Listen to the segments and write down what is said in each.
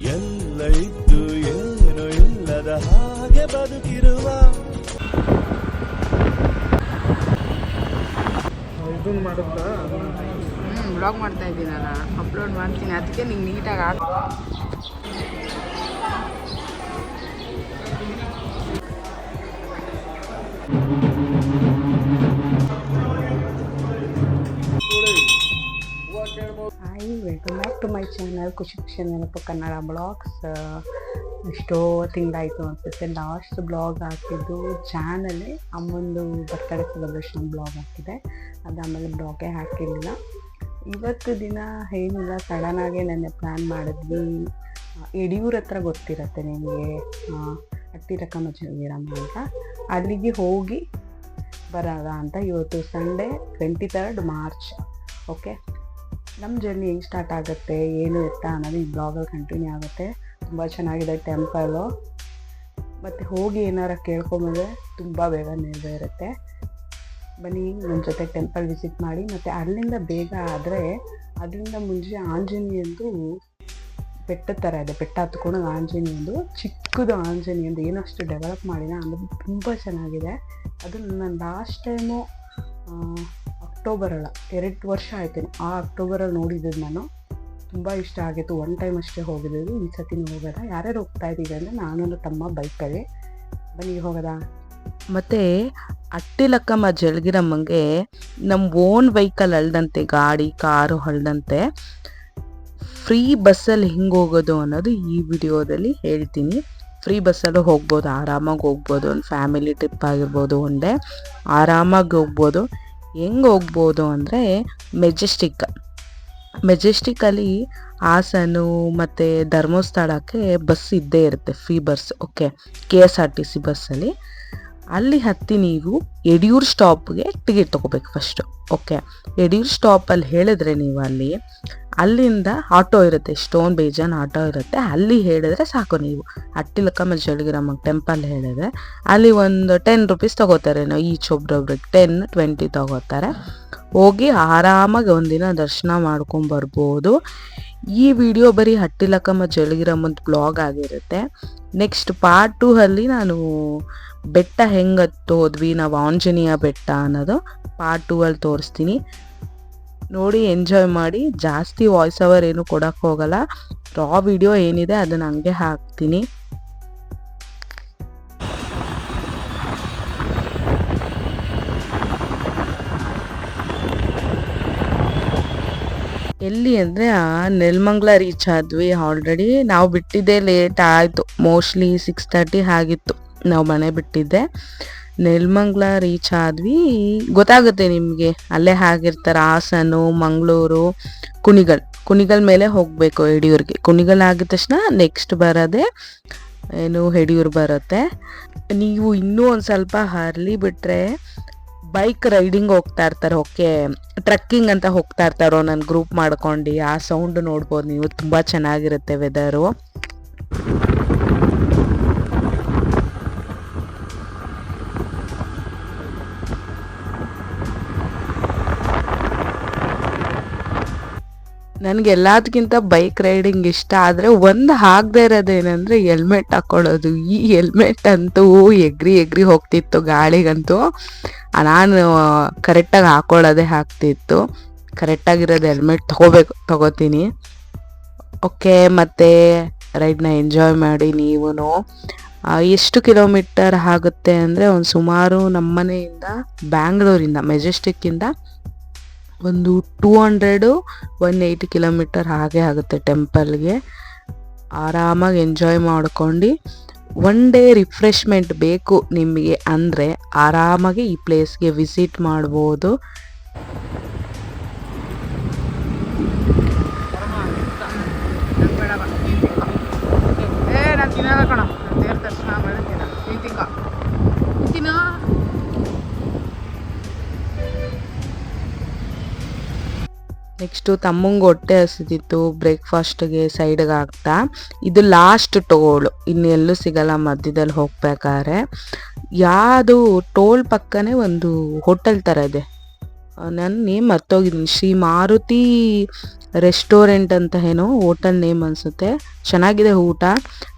ಎಲ್ಲ ಇದ್ದು ಏನು ಇಲ್ಲದ ಹಾಗೆ ಬದುಕಿರುವ. ಇದನ್ನು ಮಾಡುತ್ತಾ? ಹ್ಞೂ ಬ್ಲಾಗ್ ಮಾಡ್ತಾ ಇದ್ದೀನಲ್ಲ. ಅಪ್ಲೋಡ್ ಮಾಡ್ತೀನಿ. ಅದಕ್ಕೆ ನಿಂಗೆ ನೀಟಾಗಿ ಹಾಕಿ ಚಾನಲ್ ಖುಷಿ ಖುಷಿ ನೆನಪು ಕನ್ನಡ ಬ್ಲಾಗ್ಸ್ ಎಷ್ಟೋ ತಿಂಗಳಾಯಿತು ಅನ್ಸುತ್ತೆ ಲಾಸ್ಟ್ ಬ್ಲಾಗ್ ಹಾಕಿದ್ದು ಚಾನಲ್ಲೇ ಅಮ್ಮಂದು ಬರ್ತಡೇ ಸೆಲೆಬ್ರೇಷನ್ ಬ್ಲಾಗ್ ಹಾಕಿದೆ. ಅದಾದಮೇಲೆ ಬ್ಲಾಗೇ ಹಾಕಿರಲಿಲ್ಲ. ಇವತ್ತು ದಿನ ಏನಿಲ್ಲ ಸಡನ್ನಾಗಿ ನೆನ್ನೆ ಪ್ಲ್ಯಾನ್ ಮಾಡಿದ್ವಿ. ಯಡಿಯೂರ ಹತ್ರ ಗೊತ್ತಿರತ್ತೆ ನಿಮಗೆ ಹತ್ತಿರಕಮ್ಮ ಜಂಗಿರಮ್ಮ ಅಂತ. ಅಲ್ಲಿಗೆ ಹೋಗಿ ಬರೋದ ಅಂತ ಇವತ್ತು Sunday twenty third March okay ನಮ್ಮ ಜರ್ನಿ ಹೆಂಗೆ ಸ್ಟಾರ್ಟ್ ಆಗುತ್ತೆ, ಏನು ಎತ್ತ ಅನ್ನೋದು ಈ ಬ್ಲಾಗಲ್ಲಿ ಕಂಟಿನ್ಯೂ ಆಗುತ್ತೆ. ತುಂಬ ಚೆನ್ನಾಗಿದೆ ಟೆಂಪಲು ಮತ್ತು ಹೋಗಿ ಏನಾರ ಕೇಳ್ಕೊಂಬಂದ್ರೆ ತುಂಬ ಬೇಗ ನೆರವೇರುತ್ತೆ ಬನ್ನಿ ನನ್ನ ಜೊತೆ ಟೆಂಪಲ್ ವಿಸಿಟ್ ಮಾಡಿ, ಮತ್ತು ಅಲ್ಲಿಂದ ಬೇಗ ಆದರೆ ಅದರಿಂದ ಮುಂಚೆ ಆಂಜನೇಯಂದು ಬೆಟ್ಟ ಥರ ಇದೆ. ಬೆಟ್ಟ ಹತ್ಕೊಂಡು ಆಂಜನೇಯಂದು ಚಿಕ್ಕದು ಆಂಜನೇಯಂದು ಏನೂ ಅಷ್ಟು ಡೆವಲಪ್ ಮಾಡಿಲ್ಲ, ಅನ್ನೋದು ತುಂಬ ಚೆನ್ನಾಗಿದೆ. ಅದು ನಾನು ಲಾಸ್ಟ್ ಟೈಮು ಅಕ್ಟೋಬರಲ್ಲ, ಎರಡು ವರ್ಷ ಆಯಿತು. ಆ ಅಕ್ಟೋಬರಲ್ಲಿ ನೋಡಿದ್ದು ನಾನು ತುಂಬ ಇಷ್ಟ ಆಗಿತ್ತು. ಒನ್ ಟೈಮ್ ಅಷ್ಟೇ ಹೋಗಿದ್ದು ಈ ಸತಿನೂ ಹೋಗೋದ ಯಾರ್ಯಾರು ಹೋಗ್ತಾ ಇದ್ದೀವಿ ಅಂದರೆ ನಾನು ತಮ್ಮ ಬೈಕಲ್ಲಿ. ಬನ್ನಿ, ಹೋಗೋದಾ? ಮತ್ತು ಅಟ್ಟಿಲಕ್ಕಮ್ಮ ಜಲಗಿರಮ್ಮಂಗೆ ನಮ್ಮ ಓನ್ ವೆಹಿಕಲ್ ಅಲ್ದಂತೆ, ಗಾಡಿ, ಕಾರು ಹಳ್ದಂತೆ ಫ್ರೀ ಬಸ್ಸಲ್ಲಿ ಹಿಂಗೆ ಹೋಗೋದು ಅನ್ನೋದು ಈ ವಿಡಿಯೋದಲ್ಲಿ ಹೇಳ್ತೀನಿ. ಫ್ರೀ ಬಸ್ಸಲ್ಲೂ ಹೋಗ್ಬೋದು. ಆರಾಮಾಗಿ ಹೋಗ್ಬೋದು. ಒಂದು ಫ್ಯಾಮಿಲಿ ಟ್ರಿಪ್ ಆಗಿರ್ಬೋದು ಒಂದೇ ಆರಾಮಾಗಿ ಹೋಗ್ಬೋದು. ಹೆಂಗೆ ಹೋಗ್ಬೋದು ಅಂದರೆ ಮೆಜೆಸ್ಟಿಕ್. ಮೆಜೆಸ್ಟಿಕ್ಕಲ್ಲಿ ಹಾಸನು ಮತ್ತು ಧರ್ಮಸ್ಥಳಕ್ಕೆ ಬಸ್ ಇದ್ದೇ ಇರುತ್ತೆ free bus okay K S R T C ಬಸ್ಸಲ್ಲಿ ಅಲ್ಲಿ. ಹತ್ತಿ ನೀವು ಯಡಿಯೂರು ಸ್ಟಾಪ್ಗೆ ಟಿಕೆಟ್ ತೊಗೋಬೇಕು ಫಸ್ಟು ಓಕೆ ಯಡಿಯೂರು ಸ್ಟಾಪಲ್ಲಿ ಹೇಳಿದ್ರೆ ನೀವು ಅಲ್ಲಿ ಅಲ್ಲಿಂದ ಆಟೋ ಇರುತ್ತೆ, ಸ್ಟೋನ್ ಬೇಜನ್ ಆಟೋ ಇರುತ್ತೆ. ಅಲ್ಲಿ ಹೇಳಿದ್ರೆ ಸಾಕು ನೀವು. ಅಟ್ಟಿಲಕ್ಕಮ್ಮ ಜಳಗಿರಮ್ಮ ಟೆಂಪಲ್ ಹೇಳಿದ್ರೆ ಅಲ್ಲಿ ಒಂದು ಟೆನ್ ರುಪೀಸ್ ತಗೋತಾರೆ ನಾವು ಈಚ್ ಒಬ್ರೊಬ್ರಿಗೆ ಟೆನ್ ಟ್ವೆಂಟಿ ತಗೋತಾರೆ. ಹೋಗಿ ಆರಾಮಾಗಿ ಒಂದಿನ ದರ್ಶನ ಮಾಡ್ಕೊಂಡು ಬರ್ಬೋದು. ಈ ವಿಡಿಯೋ ಬರೀ ಹಟ್ಟಿಲಕ್ಕಮ್ಮ ಜಳಗಿರಮ್ಮಂದು ಬ್ಲಾಗ್ ಆಗಿರುತ್ತೆ. ನೆಕ್ಸ್ಟ್ ಪಾರ್ಟ್ ಟೂ ಅಲ್ಲಿ ನಾನು ಬೆಟ್ಟ ಹೆಂಗೆ ಹತ್ತೋದ್ವಿ, ನಾವು ಆಂಜನೇಯ ಬೆಟ್ಟ ಅನ್ನೋದು ಪಾರ್ಟ್ ಟೂ ಅಲ್ಲಿ ತೋರಿಸ್ತೀನಿ. ನೋಡಿ ಎಂಜಾಯ್ ಮಾಡಿ. ಜಾಸ್ತಿ ವಾಯ್ಸ್ ಓವರ್ ಏನು ಕೊಡೋಕ್ಕೆ ಹೋಗಲ್ಲ. ರಾ ವಿಡಿಯೋ ಏನಿದೆ ಅದನ್ನ ಹಂಗೆ ಹಾಕ್ತೀನಿ. ಎಲ್ಲಿ ಅಂದರೆ ನೆಲ್ಮಂಗ್ಲ ರೀಚ್ ಆದ್ವಿ ಆಲ್ರೆಡಿ ನಾವು ಬಿಟ್ಟಿದ್ದೆ ಲೇಟ್ ಆಯಿತು. ಮೋಸ್ಟ್ಲಿ ಸಿಕ್ಸ್ ತರ್ಟಿ ಆಗಿತ್ತು. ನಾವು ಮನೆ ಬಿಟ್ಟಿದ್ದೆ. ನೆಲಮಂಗ್ಲ ರೀಚ್ ಆದ್ವಿ ಗೊತ್ತಾಗುತ್ತೆ ನಿಮಗೆ. ಅಲ್ಲೇ ಆಗಿರ್ತಾರೆ ಹಾಸನು, ಮಂಗಳೂರು, ಕುಣಿಗಲ್. ಕುಣಿಗಲ್ ಮೇಲೆ ಹೋಗಬೇಕು ಯಡಿಯೂರಿಗೆ ಕುಣಿಗಲ್ ಆಗಿದ ತಕ್ಷಣ ನೆಕ್ಸ್ಟ್ ಬರೋದೆ ಏನು ಯಡಿಯೂರು ಬರುತ್ತೆ. ನೀವು ಇನ್ನೂ ಒಂದು ಸ್ವಲ್ಪ ಹರ್ಲಿ ಬಿಟ್ಟರೆ ಬೈಕ್ ರೈಡಿಂಗ್ ಹೋಗ್ತಾ ಇರ್ತಾರೆ. ಓಕೆ ಟ್ರಕ್ಕಿಂಗ್ ಅಂತ ಹೋಗ್ತಾ ಇರ್ತಾರೋ ನನ್ನ ಗ್ರೂಪ್ ಮಾಡ್ಕೊಂಡು, ಆ ಸೌಂಡ್ ನೋಡ್ಬೋದು ನೀವು. ತುಂಬ ಚೆನ್ನಾಗಿರುತ್ತೆ ವೆದರು ನನಗೆ ಎಲ್ಲದಕ್ಕಿಂತ ಬೈಕ್ ರೈಡಿಂಗ್ ಇಷ್ಟ, ಆದರೆ ಒಂದು ಆಗದೆ ಇರೋದೇನೆಂದರೆ ಹೆಲ್ಮೆಟ್ ಹಾಕೊಳ್ಳೋದು. ಈ ಹೆಲ್ಮೆಟ್ ಅಂತೂ ಎಗ್ರಿ ಎಗ್ರಿ ಹೋಗ್ತಿತ್ತು ಗಾಳಿಗಂತೂ. ನಾನು ಕರೆಕ್ಟಾಗಿ ಹಾಕ್ಕೊಳ್ಳೋದೇ ಆಗ್ತಿತ್ತು. ಕರೆಕ್ಟಾಗಿರೋದು ಹೆಲ್ಮೆಟ್ ತಗೋಬೇಕು, ತಗೋತೀನಿ. ಓಕೆ ಮತ್ತು ರೈಡ್ನ ಎಂಜಾಯ್ ಮಾಡಿ ನೀವೂ ಎಷ್ಟು ಕಿಲೋಮೀಟರ್ ಆಗುತ್ತೆ ಅಂದರೆ ಒಂದು ಸುಮಾರು ನಮ್ಮನೆಯಿಂದ ಬ್ಯಾಂಗ್ಳೂರಿಂದ ಮೆಜೆಸ್ಟಿಕ್ಕಿಂದ ಒಂದು two hundred one eighty kilometer ಹಾಗೆ ಆಗುತ್ತೆ ಟೆಂಪಲ್ಗೆ ಆರಾಮಾಗಿ ಎಂಜಾಯ್ ಮಾಡ್ಕೊಂಡು ಒನ್ ಡೇ ರಿಫ್ರೆಶ್ಮೆಂಟ್ ಬೇಕು ನಿಮಗೆ ಅಂದರೆ ಆರಾಮಾಗಿ ಈ ಪ್ಲೇಸ್ಗೆ ವಿಸಿಟ್ ಮಾಡ್ಬೋದು. ಏ ನಾನು ತಿನ್ನೋಣ ಕಣ. ದೇವ್ರ ದರ್ಶನ ನೆಕ್ಸ್ಟು ತಮ್ಮಂಗೆ ಹೊಟ್ಟೆ ಹಸಿದಿತ್ತು, ಬ್ರೇಕ್ಫಾಸ್ಟ್ಗೆ ಸೈಡ್ಗೆ ಹಾಕ್ತಾ. ಇದು ಲಾಸ್ಟ್ ಟೋಲು ಇನ್ನೆಲ್ಲೂ ಸಿಗಲ್ಲ, ಮಧ್ಯದಲ್ಲಿ ಹೋಗ್ಬೇಕಾದ್ರೆ. ಯಾವುದು ಟೋಲ್ ಪಕ್ಕನೇ ಒಂದು ಹೋಟೆಲ್ ಥರ ಇದೆ. ನಾನು ನೇಮ್ ಮರ್ತೋಗಿದ್ದೀನಿ. ಶ್ರೀ ಮಾರುತಿ ರೆಸ್ಟೋರೆಂಟ್ ಅಂತ ಏನೋ ಹೋಟೆಲ್ ನೇಮ್ ಅನಿಸುತ್ತೆ. ಚೆನ್ನಾಗಿದೆ ಊಟ.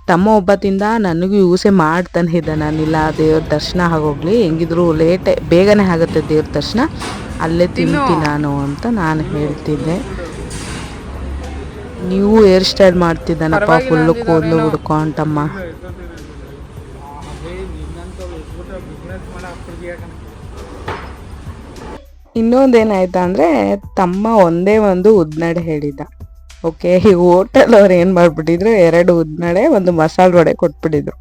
ತಮ್ಮ ಒಬ್ಬತ್ತಿಂದ ನನಗೂ ಯೂಸೇ ಮಾಡ್ತಾನೆ ಇದ್ದ ನಾನಿಲ್ಲ ದೇವ್ರ ದರ್ಶನ ಆಗೋಗ್ಲಿ. ಹೆಂಗಿದ್ರು ಲೇಟೇ ಬೇಗನೆ ಆಗುತ್ತೆ ದೇವ್ರ ದರ್ಶನ. ಅಲ್ಲೇ ತಿಂತೀನಿ ನಾನು ಅಂತ ನಾನು ಹೇಳ್ತಿದ್ದೆ. ನೀವು ಹೇರ್ ಸ್ಟೈಲ್ ಮಾಡ್ತಿದ್ದಾನಪ್ಪ ಫುಲ್ಲು ಕೂದಲು ಹುಡ್ಕೊಂಟಮ್ಮ ಇನ್ನೊಂದೇನಾಯ್ತಾ ಅಂದರೆ ತಮ್ಮ ಒಂದೇ ಒಂದು ಉದ್ನಡೆ ಹೇಳಿದ್ದ ಓಕೆ ಈ ಹೋಟೆಲ್ ಅವ್ರು ಏನು ಮಾಡಿಬಿಟ್ಟಿದ್ರು ಎರಡು ಉದ್ನಡೆ ಒಂದು ಮಸಾಲೆ ವಡೆ ಕೊಟ್ಬಿಟ್ಟಿದ್ರು.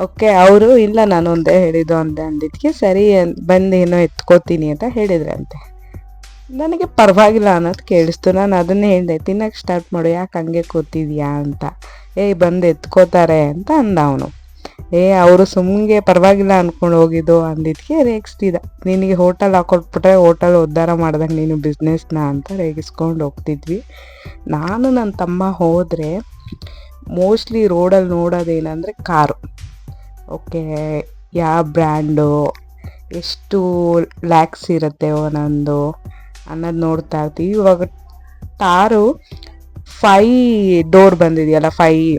ಓಕೆ, ಅವರು ಇಲ್ಲ ನಾನು ಒಂದೇ ಹೇಳಿದ್ದು ಅಂದೆ ಅಂದಿದ್ದಕ್ಕೆ ಸರಿ ಬಂದು ಏನೋ ಎತ್ಕೋತೀನಿ ಅಂತ ಹೇಳಿದ್ರಂತೆ. ಅಂತೆ ನನಗೆ ಪರವಾಗಿಲ್ಲ ಅನ್ನೋದು ಕೇಳಿಸ್ತು. ನಾನು ಅದನ್ನೇ ಹೇಳಿದೆ ತಿನ್ನಕ್ಕೆ ಸ್ಟಾರ್ಟ್ ಮಾಡು, ಯಾಕೆ ಹಂಗೆ ಕೂತಿದ್ಯಾ ಅಂತ. ಏಯ್ ಬಂದು ಎತ್ಕೋತಾರೆ ಅಂತ ಅಂದ ಅವನು. ಏ, ಅವರು ಸುಮ್ಮನೆ ಪರವಾಗಿಲ್ಲ ಅಂದ್ಕೊಂಡು ಹೋಗಿದ್ದು ಅಂದಿದ್ದಕ್ಕೆ ರೇಗಿಸ್ತಿದ್ದ. ನಿನಗೆ ಹೋಟೆಲ್ ಹಾಕೊಟ್ಬಿಟ್ರೆ ಹೋಟೆಲ್ ಉದ್ಧಾರ ಮಾಡ್ದಂಗೆ ನೀನು ಬಿಸ್ನೆಸ್ನ ಅಂತ ರೇಗಿಸ್ಕೊಂಡು ಹೋಗ್ತಿದ್ವಿ. ನಾನು ನನ್ನ ತಮ್ಮ ಹೋದರೆ ಮೋಸ್ಟ್ಲಿ ರೋಡಲ್ಲಿ ನೋಡೋದೇನಂದರೆ ಕಾರು. ಓಕೆ ಯಾವ ಬ್ರ್ಯಾಂಡು? ಎಷ್ಟು ಲ್ಯಾಕ್ಸ್ ಇರುತ್ತೆ ಒಂದೊಂದು? ಅನ್ನೋದು ನೋಡ್ತಾ ಇರ್ತೀವಿ. ಇವಾಗ ತಾರು ಫೈ ಡೋರ್ ಬಂದಿದೆಯಲ್ಲ, ಫೈ,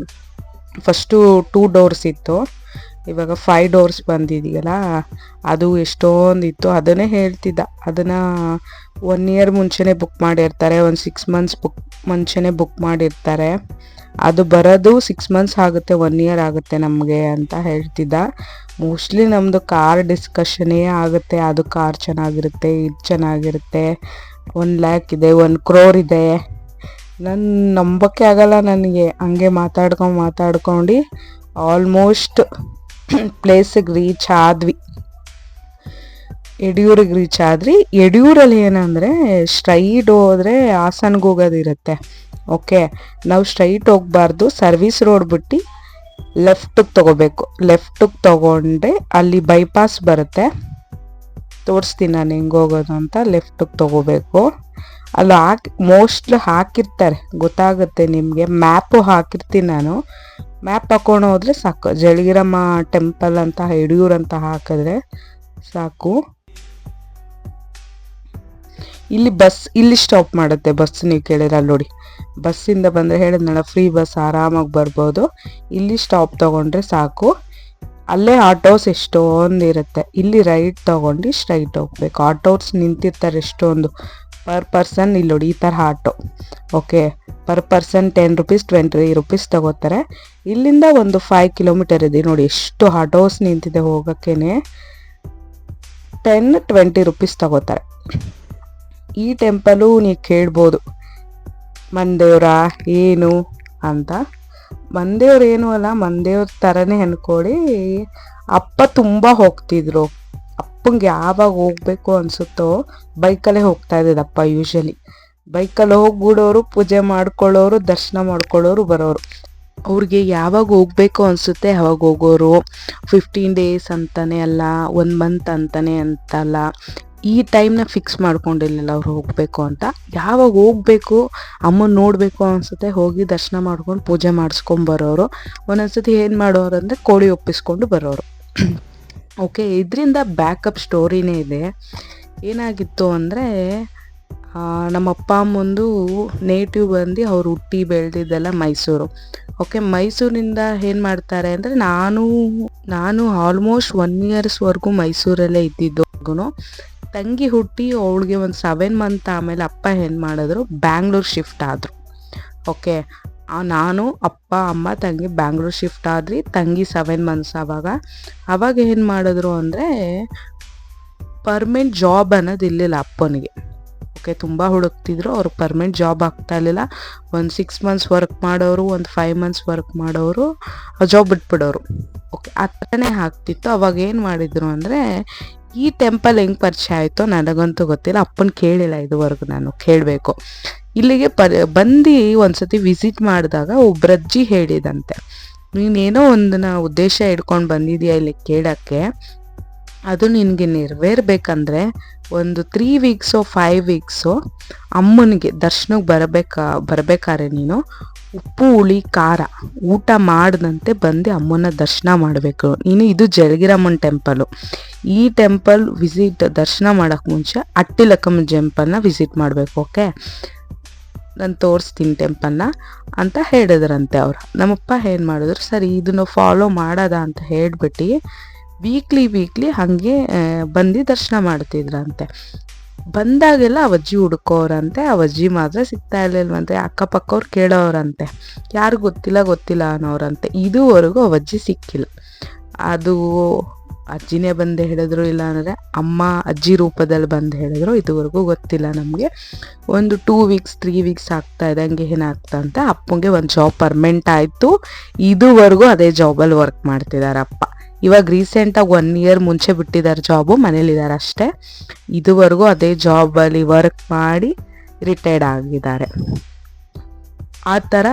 ಫಸ್ಟು ಟೂ ಡೋರ್ಸ್ ಇತ್ತು. ಇವಾಗ ಫೈವ್ ಡೋರ್ಸ್ ಬಂದಿದೆಯಲ್ಲ, ಅದು ಎಷ್ಟೊಂದು ಇತ್ತು ಅದನ್ನೇ ಹೇಳ್ತಿದ್ದ. ಅದನ್ನು ಒನ್ ಇಯರ್ ಮುಂಚೆನೇ ಬುಕ್ ಮಾಡಿರ್ತಾರೆ, ಒಂದು ಸಿಕ್ಸ್ ಮಂತ್ಸ್ ಬುಕ್ ಮುಂಚೆನೇ ಬುಕ್ ಮಾಡಿರ್ತಾರೆ. ಅದು ಬರೋದು ಸಿಕ್ಸ್ ಮಂತ್ಸ್ ಆಗುತ್ತೆ ಒನ್ ಇಯರ್ ಆಗುತ್ತೆ ನಮಗೆ ಅಂತ ಹೇಳ್ತಿದ್ದ. ಮೋಸ್ಟ್ಲಿ ನಮ್ಮದು ಕಾರ್ ಡಿಸ್ಕಷನೇ ಆಗುತ್ತೆ, ಅದು ಕಾರ್ ಚೆನ್ನಾಗಿರುತ್ತೆ, ಇದು ಚೆನ್ನಾಗಿರುತ್ತೆ. ಒನ್ ಲ್ಯಾಕ್ ಇದೆ ಒನ್ ಕ್ರೋರ್ ಇದೆ. ನನ್ನ ನಂಬೋಕ್ಕೆ ಆಗಲ್ಲ ನನಗೆ, ಹಂಗೆ ಮಾತಾಡ್ಕೊಂಡು ಮಾತಾಡ್ಕೊಂಡು ಆಲ್ಮೋಸ್ಟ್ ಪ್ಲೇಸಿಗೆ ರೀಚ್ ಆದ್ವಿ. ಯಡಿಯೂರಿಗೆ ರೀಚ್ ಆದ್ರಿ. ಯಡಿಯೂರಲ್ಲಿ ಏನಂದರೆ ಸ್ಟ್ರೈಟ್ ಹೋದರೆ ಹಾಸನ್ಗೆ ಹೋಗೋದಿರುತ್ತೆ. ಓಕೆ ನಾವು ಸ್ಟ್ರೈಟ್ ಹೋಗಬಾರ್ದು. ಸರ್ವಿಸ್ ರೋಡ್ ಬಿಟ್ಟು ಲೆಫ್ಟಿಗೆ ತಗೋಬೇಕು. ಲೆಫ್ಟಿಗೆ ತಗೊಂಡೆ ಅಲ್ಲಿ ಬೈಪಾಸ್ ಬರುತ್ತೆ. ತೋರಿಸ್ತೀನಿ ನಾನು ಹೆಂಗೆ ಹೋಗೋದು ಅಂತ. ಲೆಫ್ಟಿಗೆ ತಗೋಬೇಕು. ಅಲ್ಲಿ ಹಾಕಿ ಮೋಸ್ಟ್ಲಿ ಹಾಕಿರ್ತಾರೆ. ಗೊತ್ತಾಗುತ್ತೆ ನಿಮಗೆ. ಮ್ಯಾಪು ಹಾಕಿರ್ತೀನಿ ನಾನು. ಮ್ಯಾಪ್ ಹಾಕೊಂಡು ಹೋದ್ರೆ ಸಾಕು. ಜಳಗಿರಮ್ಮ ಟೆಂಪಲ್ ಅಂತ ಯಡಿಯೂರು ಅಂತ ಹಾಕಿದ್ರೆ ಸಾಕು. ಇಲ್ಲಿ ಬಸ್ ಇಲ್ಲಿ ಸ್ಟಾಪ್ ಮಾಡುತ್ತೆ ಬಸ್ ನೀವು ಕೇಳಿದ್ರೆ ಅಲ್ಲಿ ನೋಡಿ. ಬಸ್ಸಿಂದ ಬಂದರೆ ಹೇಳಿದ್ನಲ್ಲ ಫ್ರೀ ಬಸ್ ಆರಾಮಾಗಿ ಬರ್ಬೋದು. ಇಲ್ಲಿ ಸ್ಟಾಪ್ ತಗೊಂಡ್ರೆ ಸಾಕು. ಅಲ್ಲೇ ಆಟೋಸ್ ಎಷ್ಟೊಂದು ಇರುತ್ತೆ ಇಲ್ಲಿ ರೈಟ್ ತಗೊಂಡು ಸ್ಟ್ರೈಟ್ ಹೋಗ್ಬೇಕು. ಆಟೋಸ್ ನಿಂತಿರ್ತಾರೆ ಎಷ್ಟೊಂದು. ಪರ್ ಪರ್ಸನ್ ಇಲ್ಲಿ ನೋಡಿ, ಈ ಥರ auto okay per person ten rupees twenty rupees ತಗೋತಾರೆ. ಇಲ್ಲಿಂದ ಒಂದು ಫೈವ್ ಕಿಲೋಮೀಟರ್ ಇದೆ. ನೋಡಿ, ಎಷ್ಟು ಆಟೋಸ್ ನಿಂತಿದೆ ಹೋಗೋಕ್ಕೇನೆ. ಟೆನ್ ಟ್ವೆಂಟಿ ರುಪೀಸ್ ತಗೋತಾರೆ. ಈ ಟೆಂಪಲು ನೀವು ಕೇಳ್ಬೋದು. ಮಂದೇವ್ರ ಏನು ಅಂತ. ಮಂದೇವ್ರು ಏನು ಅಲ್ಲ, ಮಂದೇವ್ರ ಥರನೇ ಅನ್ಕೊಳ್ಳಿ. ಅಪ್ಪ ತುಂಬ ಹೋಗ್ತಿದ್ರು. ಅಪ್ಪಂಗೆ ಯಾವಾಗ ಹೋಗ್ಬೇಕು ಅನ್ಸುತ್ತೋ, ಬೈಕಲ್ಲೇ ಹೋಗ್ತಾ ಇದ್ದದಪ್ಪ ಯೂಶಲಿ ಬೈಕಲ್ಲಿ ಹೋಗ್ಬಿಡೋರು, ಪೂಜೆ ಮಾಡ್ಕೊಳ್ಳೋರು, ದರ್ಶನ ಮಾಡ್ಕೊಳ್ಳೋರು ಬರೋರು. ಅವ್ರಿಗೆ ಯಾವಾಗ ಹೋಗ್ಬೇಕು ಅನಿಸುತ್ತೆ, ಅವಾಗ ಹೋಗೋರು ಫಿಫ್ಟೀನ್ ಡೇಸ್ ಅಂತಲೇ ಅಲ್ಲ ಒನ್ ಮಂತ್ ಅಂತಲೇ ಅಂತಲ್ಲ, ಈ ಟೈಮ್ನ ಫಿಕ್ಸ್ ಮಾಡ್ಕೊಂಡಿರ್ಲಿಲ್ಲ ಅವ್ರು ಹೋಗಬೇಕು ಅಂತ. ಯಾವಾಗ ಹೋಗ್ಬೇಕು, ಅಮ್ಮನ ನೋಡಬೇಕು ಅನಿಸುತ್ತೆ, ಹೋಗಿ ದರ್ಶನ ಮಾಡ್ಕೊಂಡು ಪೂಜೆ ಮಾಡಿಸ್ಕೊಂಡು ಬರೋರು. ಒಂದೊಂದ್ಸತಿ ಏನು ಮಾಡೋರು ಅಂದರೆ ಕೋಳಿ ಒಪ್ಪಿಸ್ಕೊಂಡು ಬರೋರು. ಓಕೆ ಇದರಿಂದ ಬ್ಯಾಕಪ್ ಸ್ಟೋರಿನೇ ಇದೆ. ಏನಾಗಿತ್ತು ಅಂದರೆ ನಮ್ಮ ಅಪ್ಪ ಅಮ್ಮಂದು ನೇಟಿವ್ ಬಂದು ಅವ್ರು ಹುಟ್ಟಿ ಬೆಳೆದಿದ್ದೆಲ್ಲ ಮೈಸೂರು. ಓಕೆ ಮೈಸೂರಿಂದ ಏನು ಮಾಡ್ತಾರೆ ಅಂದರೆ ನಾನು ನಾನು ಆಲ್ಮೋಸ್ಟ್ ಒನ್ ಇಯರ್ಸ್ವರೆಗೂ ಮೈಸೂರಲ್ಲೇ ಇದ್ದಿದ್ದು. ತಂಗಿ ಹುಟ್ಟಿ ಅವಳಿಗೆ ಒಂದು ಸೆವೆನ್ ಮಂತ್ ಆಮೇಲೆ ಅಪ್ಪ ಏನು ಮಾಡಿದ್ರು ಬ್ಯಾಂಗ್ಳೂರ್ ಶಿಫ್ಟ್ ಆದರು. ಓಕೆ ನಾನು, ಅಪ್ಪ, ಅಮ್ಮ, ತಂಗಿ ಬ್ಯಾಂಗ್ಳೂರ್ ಶಿಫ್ಟ್ ಆದ್ರಿ, ತಂಗಿ ಸೆವೆನ್ ಮಂತ್ಸ್ ಆವಾಗ. ಅವಾಗ ಏನು ಮಾಡಿದ್ರು ಅಂದರೆ ಪರ್ಮನೆಂಟ್ ಜಾಬ್ ಅನ್ನೋದು ಇರಲಿಲ್ಲ ಅಪ್ಪನಿಗೆ. ಓಕೆ ತುಂಬ ಹುಡುಕ್ತಿದ್ರು. ಅವ್ರು ಪರ್ಮನೆಂಟ್ ಜಾಬ್ ಆಗ್ತಾ ಇರಲಿಲ್ಲ. ಒಂದು ಸಿಕ್ಸ್ ಮಂತ್ಸ್ ವರ್ಕ್ ಮಾಡೋರು, ಒಂದು ಫೈವ್ ಮಂತ್ಸ್ ವರ್ಕ್ ಮಾಡೋರು, ಆ ಜಾಬ್ ಬಿಟ್ಬಿಡೋರು. ಓಕೆ ಆ ಥರನೇ ಆಗ್ತಿತ್ತು. ಅವಾಗ ಏನು ಮಾಡಿದ್ರು ಅಂದರೆ, ಈ ಟೆಂಪಲ್ ಹೆಂಗೆ ಪರಿಚಯ ಆಯಿತು ನನಗಂತೂ ಗೊತ್ತಿಲ್ಲ. ಅಪ್ಪನ ಕೇಳಿಲ್ಲ ಇದುವರೆಗೂ ನಾನು, ಕೇಳಬೇಕು. ಇಲ್ಲಿಗೆ ಪರ್, ಬಂದು ಒಂದ್ಸತಿ ವಿಸಿಟ್ ಮಾಡಿದಾಗ ಒಬ್ಬರಜ್ಜಿ ಹೇಳಿದಂತೆ, ನೀನೇನೋ ಒಂದನ್ನ ಉದ್ದೇಶ ಇಟ್ಕೊಂಡು ಬಂದಿದ್ದೀಯ ಇಲ್ಲಿ ಕೇಳೋಕ್ಕೆ? ಅದು ನಿನಗೆ ನೆರವೇರ್ಬೇಕಂದ್ರೆ ಒಂದು ತ್ರೀ ವೀಕ್ಸು ಫೈವ್ ವೀಕ್ಸು ಅಮ್ಮನಿಗೆ ದರ್ಶನಕ್ಕೆ ಬರಬೇಕಾ, ಬರಬೇಕಾದ್ರೆ ನೀನು ಉಪ್ಪು, ಹುಳಿ, ಖಾರ ಊಟ ಮಾಡಿದಂತೆ ಬಂದು ಅಮ್ಮನ ದರ್ಶನ ಮಾಡಬೇಕು. ನೀನು ಇದು ಜಲಗಿರಮ್ಮನ ಟೆಂಪಲು ಈ ಟೆಂಪಲ್ ವಿಸಿಟ್ ದರ್ಶನ ಮಾಡೋಕ್ಕೆ ಮುಂಚೆ ಅಟ್ಟಿಲಕ್ಕಮ್ಮ ಟೆಂಪಲ್ನ ವಿಸಿಟ್ ಮಾಡಬೇಕು ಓಕೆ ನಾನು ತೋರಿಸ್ತೀನಿ ಟೆಂಪಲ್ನ ಅಂತ ಹೇಳಿದ್ರಂತೆ ಅವ್ರು. ನಮ್ಮಪ್ಪ ಏನು ಮಾಡಿದ್ರು, ಸರಿ, ಇದನ್ನು ಫಾಲೋ ಮಾಡೋದ ಅಂತ ಹೇಳ್ಬಿಟ್ಟು ವೀಕ್ಲಿ ವೀಕ್ಲಿ ಹಾಗೆ ಬಂದು ದರ್ಶನ ಮಾಡ್ತಿದ್ರಂತೆ. ಬಂದಾಗೆಲ್ಲ ಅವಜ್ಜಿ ಹುಡ್ಕೋರಂತೆ, ಅವಜ್ಜಿ ಮಾತ್ರ ಸಿಗ್ತಾ ಇರ್ಲಿಲ್ವಂತೆ, ಅಕ್ಕಪಕ್ಕವ್ರು ಕೇಳೋರಂತೆ. ಯಾರು ಗೊತ್ತಿಲ್ಲ ಗೊತ್ತಿಲ್ಲ ಅನ್ನೋರಂತೆ. ಇದುವರೆಗೂ ಅವಜ್ಜಿ ಸಿಕ್ಕಿಲ್ಲ. ಅದು ಅಜ್ಜಿನೇ ಬಂದು ಹೇಳಿದ್ರು ಇಲ್ಲ ಅಂದರೆ ಅಮ್ಮ ಅಜ್ಜಿ ರೂಪದಲ್ಲಿ ಬಂದು ಹೇಳಿದ್ರು, ಇದುವರೆಗೂ ಗೊತ್ತಿಲ್ಲ ನಮಗೆ. ಒಂದು ಟೂ ವೀಕ್ಸ್ ತ್ರೀ ವೀಕ್ಸ್ ಆಗ್ತಾ ಇದ್ದಂಗೆ ಏನಾಗ್ತಾ ಅಂತ ಅಪ್ಪಂಗೆ ಒಂದು ಜಾಬ್ ಪರ್ಮೆಂಟ್ ಆಯಿತು. ಇದುವರೆಗೂ ಅದೇ ಜಾಬಲ್ಲಿ ವರ್ಕ್ ಮಾಡ್ತಿದ್ದಾರೆ ಅಪ್ಪ ಇವಾಗ ರೀಸೆಂಟಾಗಿ ಒನ್ ಇಯರ್ ಮುಂಚೆ ಬಿಟ್ಟಿದ್ದಾರೆ ಜಾಬು ಮನೇಲಿದ್ದಾರೆ ಅಷ್ಟೇ. ಇದುವರೆಗೂ ಅದೇ ಜಾಬಲ್ಲಿ ವರ್ಕ್ ಮಾಡಿ ರಿಟೈರ್ಡ್ ಆಗಿದ್ದಾರೆ. ಆ ಥರ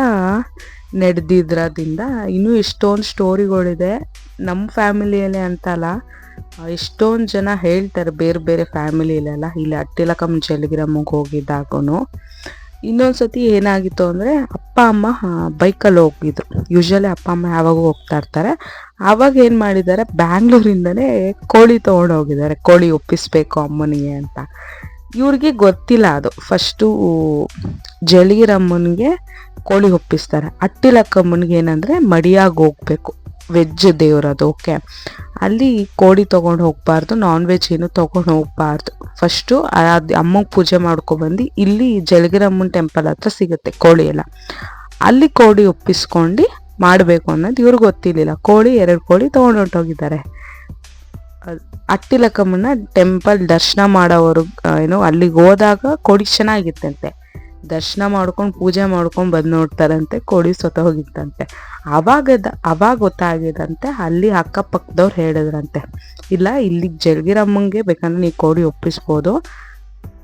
ನಡೆದಿದ್ರದಿಂದ ಇನ್ನೂ ಎಷ್ಟೊಂದು ಸ್ಟೋರಿಗಳಿದೆ ನಮ್ಮ ಫ್ಯಾಮಿಲಿಯಲ್ಲೇ ಅಂತಲ್ಲ, ಎಷ್ಟೊಂದು ಜನ ಹೇಳ್ತಾರೆ ಬೇರೆ ಬೇರೆ ಫ್ಯಾಮಿಲಿಯಲ್ಲೆಲ್ಲ ಇಲ್ಲಿ ಅಟ್ಟಿಲಕಂ ಜಲಗಿರಮ್ಮಗೆ ಹೋಗಿದ್ದಾಗೂ ಇನ್ನೊಂದು ಸತಿ ಏನಾಗಿತ್ತು ಅಂದರೆ ಅಪ್ಪ, ಅಮ್ಮ ಬೈಕಲ್ಲಿ ಹೋಗಿದ್ರು. ಯೂಶ್ವಲಿ ಅಪ್ಪ, ಅಮ್ಮ ಯಾವಾಗೂ ಹೋಗ್ತಾ ಇರ್ತಾರೆ. ಆವಾಗ ಏನು ಮಾಡಿದ್ದಾರೆ ಬ್ಯಾಂಗ್ಳೂರಿಂದನೇ ಕೋಳಿ ಹೋಗಿದ್ದಾರೆ. ಕೋಳಿ ಒಪ್ಪಿಸ್ಬೇಕು ಅಮ್ಮನಿಗೆ ಅಂತ. ಇವ್ರಿಗೆ ಗೊತ್ತಿಲ್ಲ ಅದು. ಫಸ್ಟು ಜಲಗಿರಮ್ಮನಿಗೆ ಕೋಳಿ ಒಪ್ಪಿಸ್ತಾರೆ. ಅಟ್ಟಿಲಕ್ಕಮ್ಮನಿಗೆ ಏನಂದರೆ ಮಡಿಯಾಗಿ ಹೋಗ್ಬೇಕು. ವೆಜ್ ದೇವ್ರದು ಓಕೆ ಅಲ್ಲಿ ಕೋಡಿ ತೊಗೊಂಡು ಹೋಗಬಾರ್ದು ನಾನ್ ವೆಜ್ ಏನು ತೊಗೊಂಡು ಹೋಗಬಾರ್ದು. ಫಸ್ಟು ಅದು ಅಮ್ಮಗೆ ಪೂಜೆ ಮಾಡ್ಕೊಬಂದು ಇಲ್ಲಿ ಜಲಗಿರಮ್ಮನ ಟೆಂಪಲ್ ಹತ್ರ ಸಿಗುತ್ತೆ ಕೋಳಿ ಎಲ್ಲ. ಅಲ್ಲಿ ಕೋಳಿ ಒಪ್ಪಿಸ್ಕೊಂಡು ಮಾಡಬೇಕು ಅನ್ನೋದು ಇವ್ರಿಗೆ ಗೊತ್ತಿರಲಿಲ್ಲ. ಕೋಳಿ, ಎರಡು ಕೋಳಿ ತೊಗೊಂಡು ಹೊಂಟೋಗಿದ್ದಾರೆ. ಅಟ್ಟಿಲಕ್ಕಮ್ಮನ ಟೆಂಪಲ್ ದರ್ಶನ ಮಾಡೋವರು ಏನು ಅಲ್ಲಿಗೆ ಹೋದಾಗ ಕೋಡಿ ಚೆನ್ನಾಗಿತ್ತಂತೆ. ದರ್ಶನ ಮಾಡ್ಕೊಂಡು ಪೂಜೆ ಮಾಡ್ಕೊಂಡು ಬಂದು ನೋಡ್ತಾರಂತೆ ಕೋಳಿ ಸ್ವತ ಹೋಗಿತ್ತಂತೆ ಅವಾಗದ ಅವಾಗ ಗೊತ್ತಾಗಿದಂತೆ ಅಲ್ಲಿ ಅಕ್ಕಪಕ್ಕದವ್ರು ಹೇಳಿದ್ರಂತೆ, ಇಲ್ಲ ಇಲ್ಲಿ ಜಲ್ಗಿರಮ್ಮಂಗೆ ಬೇಕಂದ್ರೆ ನೀವು ಕೋಳಿ ಒಪ್ಪಿಸ್ಬೋದು,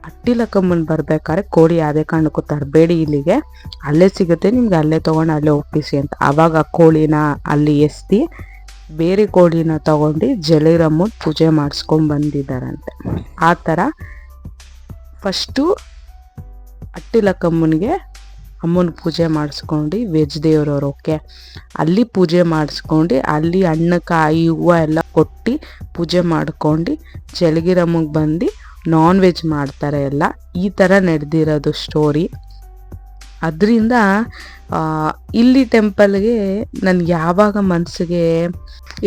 ಅಟ್ಟಿಲಕ್ಕಮ್ಮನ್ ಬರ್ಬೇಕಾದ್ರೆ ಕೋಳಿ ಯಾವುದೇ ಕಾರಣಕ್ಕೂ ತರಬೇಡಿ ಇಲ್ಲಿಗೆ, ಅಲ್ಲೇ ಸಿಗುತ್ತೆ, ನಿಮ್ಗೆ ಅಲ್ಲೇ ತೊಗೊಂಡು ಅಲ್ಲೇ ಒಪ್ಪಿಸಿ ಅಂತ. ಅವಾಗ ಆ ಕೋಳಿನ ಅಲ್ಲಿ ಎಸ್ತಿ, ಬೇರೆ ಕೋಳಿನ ತಗೊಂಡು ಜಲಿರಮ್ಮನ್ ಪೂಜೆ ಮಾಡಿಸ್ಕೊಂಡು ಬಂದಿದ್ದಾರಂತೆ. ಆ ಥರ ಫಸ್ಟು ಅಟ್ಟಿಲಕ್ಕಮ್ಮನಿಗೆ ಅಮ್ಮನ ಪೂಜೆ ಮಾಡಿಸ್ಕೊಂಡು ವೆಜ್ ದೇವ್ರವ್ರು ಓಕೆ ಅಲ್ಲಿ ಪೂಜೆ ಮಾಡಿಸ್ಕೊಂಡು, ಅಲ್ಲಿ ಹಣ್ಣು ಕಾಯಿ ಹೂವು ಎಲ್ಲ ಕೊಟ್ಟು ಪೂಜೆ ಮಾಡ್ಕೊಂಡು, ಜಲಗಿರಮ್ಮಗೆ ಬಂದು ನಾನ್ ವೆಜ್ ಮಾಡ್ತಾರೆ ಎಲ್ಲ. ಈ ಥರ ನಡೆದಿರೋದು ಸ್ಟೋರಿ ಅದರಿಂದ ಇಲ್ಲಿ ಟೆಂಪಲ್ಗೆ ನನ್ಗೆ ಯಾವಾಗ ಮನಸ್ಸಿಗೆ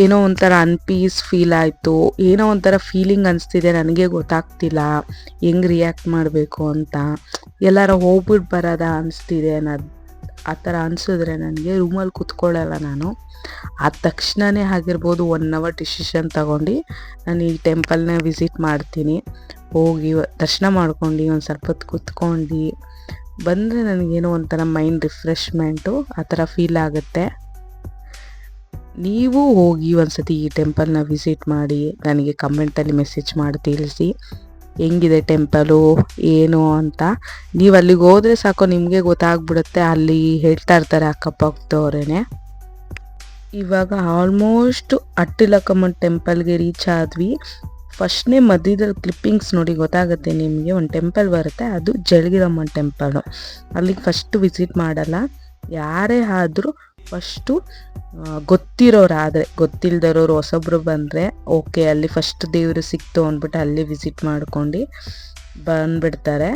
ಏನೋ ಒಂಥರ ಅನ್ಪೀಸ್ ಫೀಲ್ ಆಯಿತು, ಏನೋ ಒಂಥರ ಫೀಲಿಂಗ್ ಅನಿಸ್ತಿದೆ, ನನಗೆ ಗೊತ್ತಾಗ್ತಿಲ್ಲ, ಹೆಂಗೆ ರಿಯಾಕ್ಟ್ ಮಾಡಬೇಕು ಅಂತ, ಎಲ್ಲರ ಹೋಗ್ಬಿಟ್ಟು ಬರೋದ ಅನಿಸ್ತಿದೆ ಅನ್ನೋದು, ಆ ಥರ ಅನಿಸಿದ್ರೆ ನನಗೆ ರೂಮಲ್ಲಿ ಕೂತ್ಕೊಳ್ಳಲ್ಲ ನಾನು. ಆ ತಕ್ಷಣವೇ ಆಗಿರ್ಬೋದು ಒನ್ ಅವರ್ ಡಿಸಿಷನ್ ತಗೊಂಡು ನಾನು ಈ ಟೆಂಪಲ್ನ ವಿಸಿಟ್ ಮಾಡ್ತೀನಿ. ಹೋಗಿ, ದರ್ಶನ ಮಾಡ್ಕೊಂಡು ಒಂದು ಸ್ವಲ್ಪ ಹೊತ್ತು ಕೂತ್ಕೊಂಡು ಬಂದರೆ ನನಗೇನೋ ಒಂಥರ ಮೈಂಡ್ ರಿಫ್ರೆಶ್ಮೆಂಟು ಆ ಥರ ಫೀಲ್ ಆಗುತ್ತೆ. ನೀವು ಹೋಗಿ ಒಂದ್ಸತಿ ಈ ಟೆಂಪಲ್ನ ವಿಸಿಟ್ ಮಾಡಿ, ನನಗೆ ಕಮೆಂಟಲ್ಲಿ ಮೆಸೇಜ್ ಮಾಡಿ ತಿಳಿಸಿ. ಹೆಂಗಿದೆ ಟೆಂಪಲು ಏನು ಅಂತ. ನೀವು ಅಲ್ಲಿಗೆ ಹೋದರೆ ಸಾಕು, ನಿಮಗೆ ಗೊತ್ತಾಗ್ಬಿಡುತ್ತೆ. ಅಲ್ಲಿ ಹೇಳ್ತಾ ಇರ್ತಾರೆ ಅಕ್ಕಪಕ್ಕದವ್ರೇ ಇವಾಗ ಆಲ್ಮೋಸ್ಟ್ ಅಟ್ಟಿಲಕ್ಕಮ್ಮನ ಟೆಂಪಲ್ಗೆ ರೀಚ್ ಆದ್ವಿ. ಫಸ್ಟ್ನೇ ಮಧ್ಯದಲ್ಲಿ ಕ್ಲಿಪ್ಪಿಂಗ್ಸ್ ನೋಡಿ ಗೊತ್ತಾಗುತ್ತೆ ನಿಮಗೆ. ಒಂದು ಟೆಂಪಲ್ ಬರುತ್ತೆ, ಅದು ಜಲಗಿರಮ್ಮನ ಟೆಂಪಲು ಅಲ್ಲಿಗೆ ಫಸ್ಟ್ ವಿಸಿಟ್ ಮಾಡಲ್ಲ. ಯಾರೇ ಆದರೂ ಫಸ್ಟು ಗೊತ್ತಿರೋರಾದರೆ ಗೊತ್ತಿಲ್ದಿರೋರು ಹೊಸೊಬ್ರು ಬಂದರೆ ಓಕೆ ಅಲ್ಲಿ ಫಸ್ಟ್ ದೇವರು ಸಿಕ್ತು ಅಂದ್ಬಿಟ್ಟು ಅಲ್ಲಿ ವಿಸಿಟ್ ಮಾಡ್ಕೊಂಡು ಬಂದುಬಿಡ್ತಾರೆ.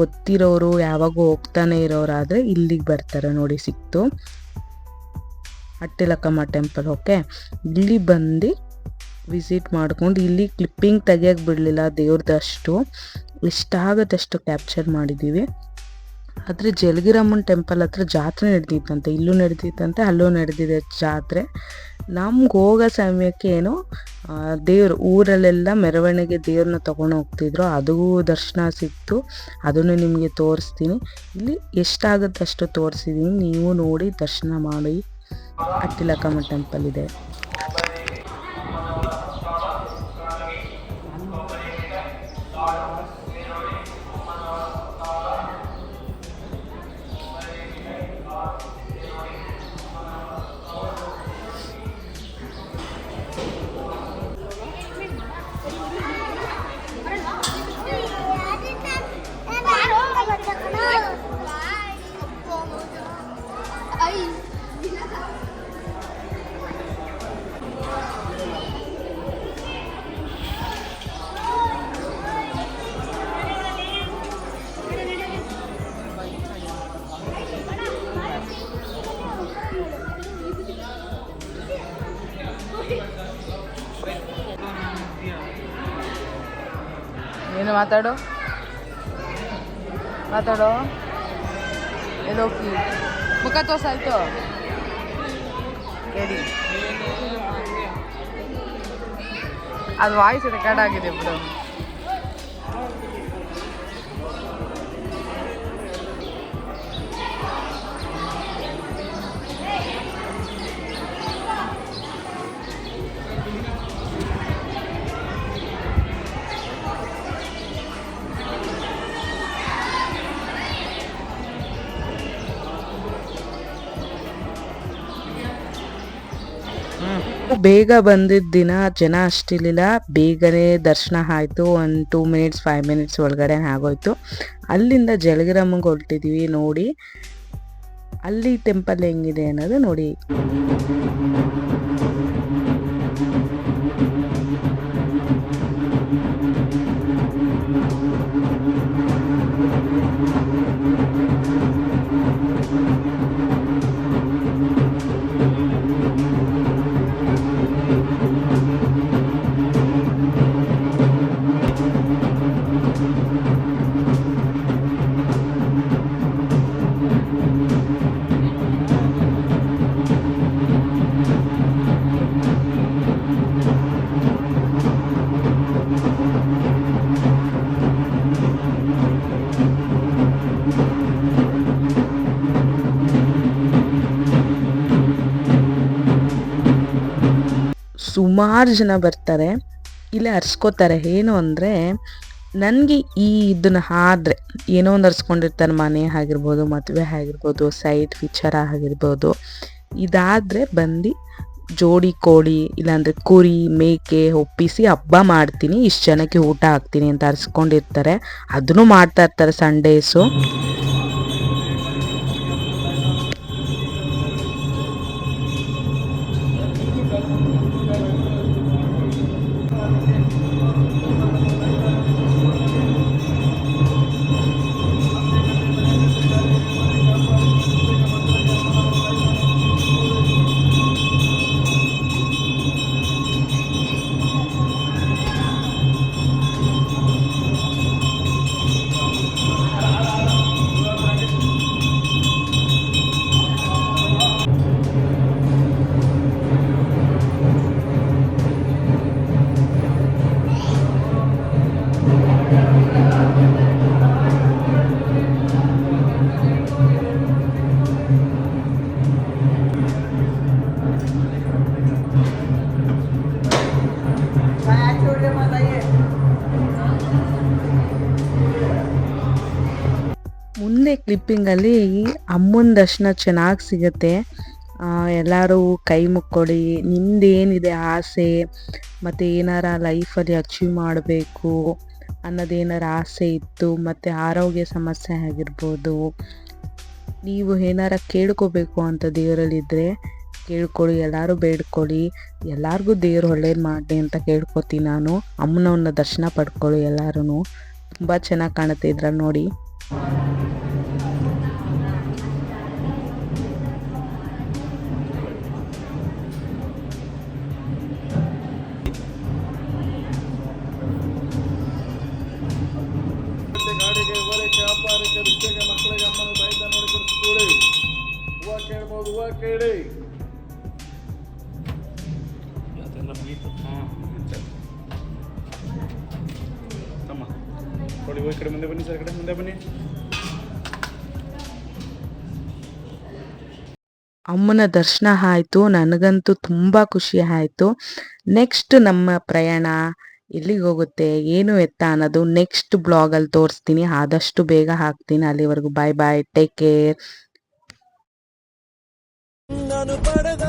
ಗೊತ್ತಿರೋರು ಯಾವಾಗೂ ಹೋಗ್ತಾನೆ ಇರೋರಾದರೆ ಇಲ್ಲಿಗೆ ಬರ್ತಾರೆ ನೋಡಿ ಸಿಕ್ತು. ಅಟ್ಟಿಲಕ್ಕಮ್ಮ ಟೆಂಪಲ್ ಓಕೆ ಇಲ್ಲಿ ಬಂದು ವಿಸಿಟ್ ಮಾಡ್ಕೊಂಡು ಇಲ್ಲಿ ಕ್ಲಿಪ್ಪಿಂಗ್ ತೆಗಿಯೋಕೆ ಬಿಡಲಿಲ್ಲ ದೇವ್ರದಷ್ಟು ಎಷ್ಟಾಗತ್ತಷ್ಟು ಕ್ಯಾಪ್ಚರ್ ಮಾಡಿದ್ದೀವಿ ಆದರೆ ಜಲಗಿರಮ್ಮನ ಟೆಂಪಲ್ ಹತ್ರ ಜಾತ್ರೆ ನಡೆದಿತ್ತಂತೆ ಇಲ್ಲೂ ನಡೆದಿತ್ತಂತೆ ಅಲ್ಲೂ ನಡೆದಿದೆ ಜಾತ್ರೆ. ನಮ್ಗೆ ಹೋಗೋ ಸಮಯಕ್ಕೆ ಏನು ದೇವರು ಊರಲ್ಲೆಲ್ಲ ಮೆರವಣಿಗೆ ದೇವ್ರನ್ನ ತೊಗೊಂಡು ಹೋಗ್ತಿದ್ರು, ಅದು ದರ್ಶನ ಸಿಕ್ತು, ಅದನ್ನು ನಿಮಗೆ ತೋರಿಸ್ತೀನಿ. ಇಲ್ಲಿ ಎಷ್ಟಾಗುತ್ತೆ ಅಷ್ಟು ತೋರಿಸಿದ್ದೀನಿ ನೀವು ನೋಡಿ ದರ್ಶನ ಮಾಡಿ. ಅಟ್ಟಿಲಕ್ಕಮ್ಮ ಟೆಂಪಲ್ ಇದೆ. ಮಾತಾಡು. ಮಾತಾಡೋ. ಎಲ್ಲೋಕಿ ಮುಖ ತೋರ್ಸಾಯ್ತು. ಹೇಳಿ. ಅದು ವಾಯ್ಸ್ ರೆಕಾರ್ಡ್ ಆಗಿದೆ ಬಿಡು. ಬೇಗ ಬಂದಿದ್ದ ದಿನ ಜನ ಅಷ್ಟಿರ್ಲಿಲ್ಲ. ಬೇಗನೆ ದರ್ಶನ ಆಯಿತು. ಒಂದು ಟೂ ಮಿನಿಟ್ಸ್ ಫೈವ್ ಮಿನಿಟ್ಸ್ ಒಳಗಡೆ ಆಗೋಯ್ತು. ಅಲ್ಲಿಂದ ಜಲಗಿರಮ್ಮಗೆ ಹೊರಟಿದ್ವಿ ನೋಡಿ. ಅಲ್ಲಿ ಟೆಂಪಲ್ ಹೆಂಗಿದೆ ಅನ್ನೋದು ನೋಡಿ. ಸುಮಾರು ಜನ ಬರ್ತಾರೆ, ಇಲ್ಲೇ ಹರ್ಸ್ಕೋತಾರೆ. ಏನು ಅಂದರೆ, ನನಗೆ ಈ ಇದನ್ನು ಆದ್ರೆ, ಏನೋ ಒಂದು ಹರ್ಸ್ಕೊಂಡಿರ್ತಾರೆ, ಮನೆ ಆಗಿರ್ಬೋದು, ಮದುವೆ ಆಗಿರ್ಬೋದು ಸೈಟ್ ವಿಚಾರ ಆಗಿರ್ಬೋದು. ಇದಾದರೆ ಬಂದು ಜೋಡಿ ಕೋಳಿ ಇಲ್ಲಾಂದರೆ ಕುರಿ, ಮೇಕೆ, ಒಪ್ಪಿಸಿ ಹಬ್ಬ ಮಾಡ್ತೀನಿ, ಇಷ್ಟು ಜನಕ್ಕೆ ಊಟ ಹಾಕ್ತೀನಿ ಅಂತ ಹರ್ಸ್ಕೊಂಡಿರ್ತಾರೆ. ಅದನ್ನು ಮಾಡ್ತಾ ಇರ್ತಾರೆ ಸಂಡೇಸು ಮುಂದೆ ಕ್ಲಿಪ್ಪಿಂಗಲ್ಲಿ ಅಮ್ಮನ ದರ್ಶನ ಚೆನ್ನಾಗಿ ಸಿಗುತ್ತೆ. ಎಲ್ಲರೂ ಕೈ ಮುಕ್ಕೊಡಿ, ನಿಮ್ದೇನಿದೆ ಆಸೆ, ಮತ್ತು ಏನಾರ ಲೈಫಲ್ಲಿ ಅಚೀವ್ ಮಾಡಬೇಕು ಅನ್ನೋದೇನಾರ ಆಸೆ ಇತ್ತು, ಮತ್ತು ಆರೋಗ್ಯ ಸಮಸ್ಯೆ ಆಗಿರ್ಬೋದು. ನೀವು ಏನಾರ ಕೇಳ್ಕೋಬೇಕು ಅಂತ ದೇವರಲ್ಲಿದ್ದರೆ ಕೇಳ್ಕೊಳ್ಳಿ ಎಲ್ಲರೂ ಬೇಡ್ಕೊಳ್ಳಿ ಎಲ್ಲರಿಗೂ ದೇವ್ರು ಒಳ್ಳೇದು ಮಾಡಿ ಅಂತ ಕೇಳ್ಕೊತೀನಿ ನಾನು. ಅಮ್ಮನವನ್ನ ದರ್ಶನ ಪಡ್ಕೊಳ್ಳಿ ಎಲ್ಲರೂ ತುಂಬ ಚೆನ್ನಾಗಿ ಕಾಣುತ್ತೆ ಇದ್ರಲ್ಲಿ ನೋಡಿ. ಕೇಳಿ. ತಮ್ಮ ಹೋಗಿ ಕಡೆ ಮುಂದೆ ಬನ್ನಿ ಸರ್ ಕಡೆ ಮುಂದೆ ಬನ್ನಿ. ಅಮ್ಮನ ದರ್ಶನ ಆಯಿತು ನನಗಂತೂ ತುಂಬಾ ಖುಷಿ ಆಯಿತು. ನೆಕ್ಸ್ಟ್ ನಮ್ಮ ಪ್ರಯಾಣ ಎಲ್ಲಿಗೆ ಹೋಗುತ್ತೆ ಏನು ಎತ್ತ ಅನ್ನೋದು ನೆಕ್ಸ್ಟ್ ಬ್ಲಾಗಲ್ಲಿ ತೋರಿಸ್ತೀನಿ. ಆದಷ್ಟು ಬೇಗ ಹಾಕ್ತೀನಿ. ಅಲ್ಲಿವರೆಗೂ ಬಾಯ್ ಬಾಯ್ ಟೇಕ್ ಕೇರ್ ನಾನು ಪಡೆದ